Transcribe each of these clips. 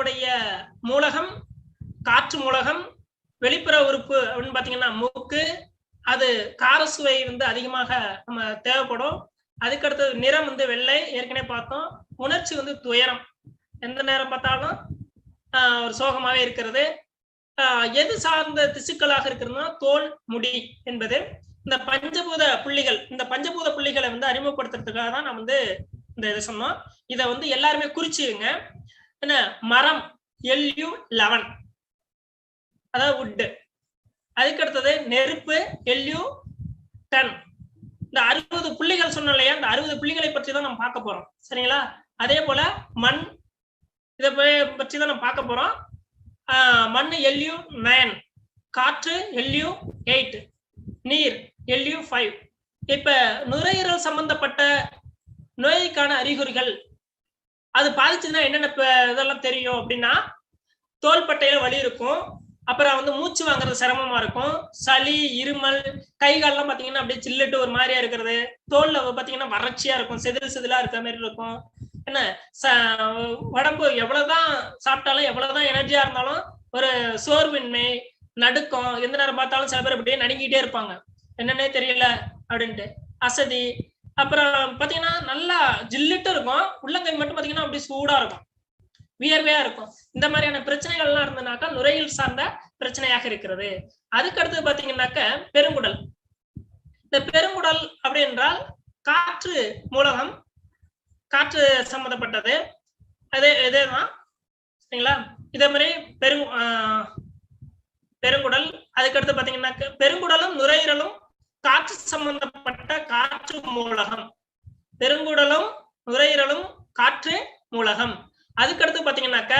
அதனுடைய மூலகம் காற்று மூலகம் வெளிப்புற உறுப்பு அப்படின்னு பாத்தீங்கன்னா மூக்கு அது கார சுவை வந்து அதிகமாக நம்ம தேவைப்படும். அதுக்கடுத்தது நிறம் வந்து வெள்ளை ஏற்கனவே பார்த்தோம். உணர்ச்சி வந்து துயரம். எந்த நேரம் பார்த்தாலும் ஆஹ் ஒரு சோகமாவே இருக்கிறது. ஆஹ் எது சார்ந்த திசுக்களாக இருக்கிறதுனா தோல் முடி என்பது. இந்த பஞ்சபூத புள்ளிகள் இந்த பஞ்சபூத புள்ளிகளை வந்து அறிமுகப்படுத்துறதுக்காக தான் நான் வந்து இந்த இதை சொன்னோம். இதை வந்து எல்லாருமே குறிச்சுங்க என்ன? மரம். எல்யூ லெவன் அதாவது உட்டு அதுக்கு அடுத்தது நெருப்பு எல்யூ டென் இந்த அறுபது புள்ளிகள் சொன்னோம் இல்லையா? இந்த அறுபது புள்ளிகளை பற்றி தான் நம்ம பார்க்க போறோம். சரிங்களா? அதே போல மண். இதை பற்றி தான் நம்ம பார்க்க போறோம். மண் எல்யூ நைன் காற்று எல்யூ எயிட் நீர் எல்யூ ஃபைவ் இப்ப நுரையீரல் சம்பந்தப்பட்ட நோய்க்கான அறிகுறிகள் அது பாதிச்சதுன்னா என்னென்ன இதெல்லாம் தெரியும் அப்படின்னா தோள்பட்டையில வலி இருக்கும். அப்புறம் வந்து மூச்சு வாங்குறது சிரமமா இருக்கும். சளி இருமல் கைகாலெல்லாம் பாத்தீங்கன்னா அப்படியே சில்லுட்டு ஒரு மாதிரியா இருக்கிறது. தோல்ல பாத்தீங்கன்னா வறட்சியா இருக்கும். செதில் செதிலா இருக்க மாதிரி இருக்கும். என்ன? ச- உடம்பு எவ்வளவுதான் சாப்பிட்டாலும் எவ்வளவுதான் எனர்ஜியா இருந்தாலும் ஒரு சோர்வின்மை நடுக்கம் எந்த நேரம் பார்த்தாலும் சில பேர் அப்படியே நடுங்கிட்டே இருப்பாங்க. என்னன்னே தெரியல அப்படின்ட்டு. அசதி அப்புறம் பாத்தீங்கன்னா நல்லா ஜில்லிட்டு இருக்கும். உள்ளங்கை மட்டும் பாத்தீங்கன்னா அப்படியே சூடா இருக்கும். வியர்வையா இருக்கும். இந்த மாதிரியான பிரச்சனைகள் எல்லாம் இருந்ததுனாக்கா நுரையீல் சார்ந்த பிரச்சனையாக இருக்கிறது. அதுக்கு அடுத்து பாத்தீங்கன்னாக்க பெருங்குடல். இந்த பெருங்குடல் அப்படி என்றால் காற்று மூலகம் காற்று சம்மந்தப்பட்டது அதே இதேதான் சரிங்களா? இதே மாதிரி பெரு ஆஹ் பெருங்குடல். அதுக்கடுத்து பாத்தீங்கன்னாக்க பெருங்குடலும் நுரையீரலும் காற்று சம்பந்தப்பட்ட காற்று மூலகம். பெருங்குடலும் நுரையீரலும் காற்று மூலகம். அதுக்கடுத்து பாத்தீங்கன்னாக்க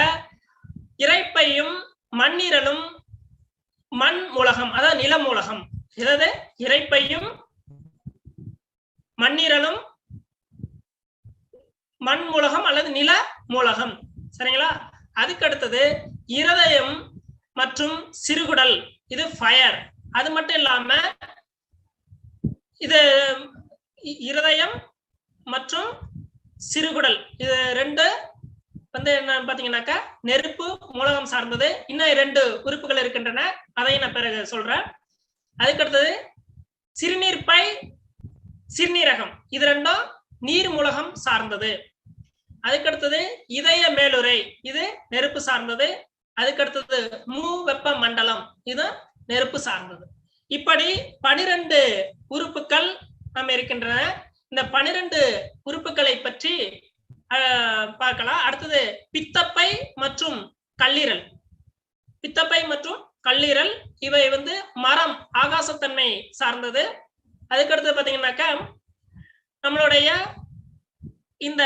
இரைப்பையும் மண்ணீரலும் மண் மூலகம் அதாவது நில மூலகம். எதாவது? இறைப்பையும் மண்ணீரலும் மண் மூலகம் அல்லது நில மூலகம். சரிங்களா? அதுக்கு அடுத்தது இருதயம் மற்றும் சிறுகுடல். இது ஃபயர் அது மட்டும் இல்லாம இது இ- இருதயம் மற்றும் சிறுகுடல். இது ரெண்டு வந்து என்ன பாத்தீங்கன்னாக்கா நெருப்பு மூலகம் சார்ந்தது. இன்னும் ரெண்டு உறுப்புகள் இருக்கின்றன. அதை நான் பிறகு சொல்றேன். அதுக்கு அடுத்தது சிறுநீர் பை சிறுநீரகம். இது ரெண்டும் நீர் மூலகம் சார்ந்தது. அதுக்கடுத்தது இதய மேலுரை இது நெருப்பு சார்ந்தது. அதுக்கடுத்தது மூ வெப்ப மண்டலம். இது நெருப்பு சார்ந்தது. இப்படி பனிரெண்டு உறுப்புகள் நம்ம இருக்கின்றன. இந்த பனிரெண்டு உறுப்புகளை பற்றி பார்க்கலாம். அடுத்தது பித்தப்பை மற்றும் கல்லீரல். பித்தப்பை மற்றும் கல்லீரல் இவை வந்து மரம் ஆகாசத்தன்மை சார்ந்தது. அதுக்கடுத்து பாத்தீங்கன்னாக்கா நம்மளுடைய இந்த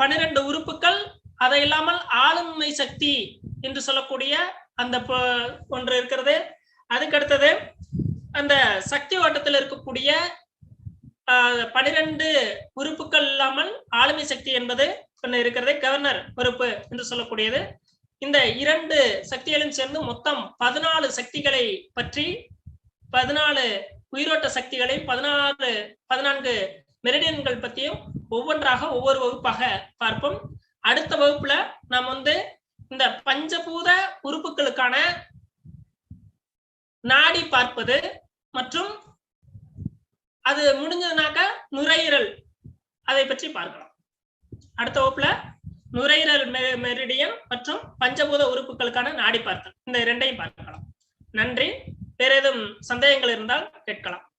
பனிரெண்டு உறுப்புகள் அதை இல்லாமல் ஆளுமை சக்தி என்று சொல்லக்கூடிய அந்த ஒன்று இருக்கிறது. அதுக்கடுத்தது அந்த சக்தி ஓட்டத்தில் இருக்கக்கூடிய ஆஹ், பனிரெண்டு உறுப்புகள் இல்லாமல் ஆளுமை சக்தி என்பது ஒன்று இருக்கிறது கவர்னர் பொறுப்பு என்று சொல்லக்கூடியது. இந்த இரண்டு சக்திகளும் சேர்ந்து மொத்தம் பதினாலு சக்திகளை பற்றி பதினாலு உயிரோட்ட சக்திகளை பதினாறு பதினான்கு மெரிடியன்கள் பற்றியும் ஒவ்வொன்றாக ஒவ்வொரு வகுப்பாக பார்ப்போம். அடுத்த வகுப்புல நாம் வந்து இந்த பஞ்சபூத உறுப்புகளுக்கான நாடி பார்ப்பது மற்றும் அது முடிஞ்சதுனாக்க நுரையீரல். அதை பற்றி பார்க்கலாம். அடுத்த வகுப்புல நுரையீரல் மெ- மெரிடியன் மற்றும் பஞ்சபூத உறுப்புகளுக்கான நாடி பார்த்தல். இந்த இரண்டையும் பார்க்கலாம். நன்றி. வேற ஏதும் சந்தேகங்கள் இருந்தால் கேட்கலாம்.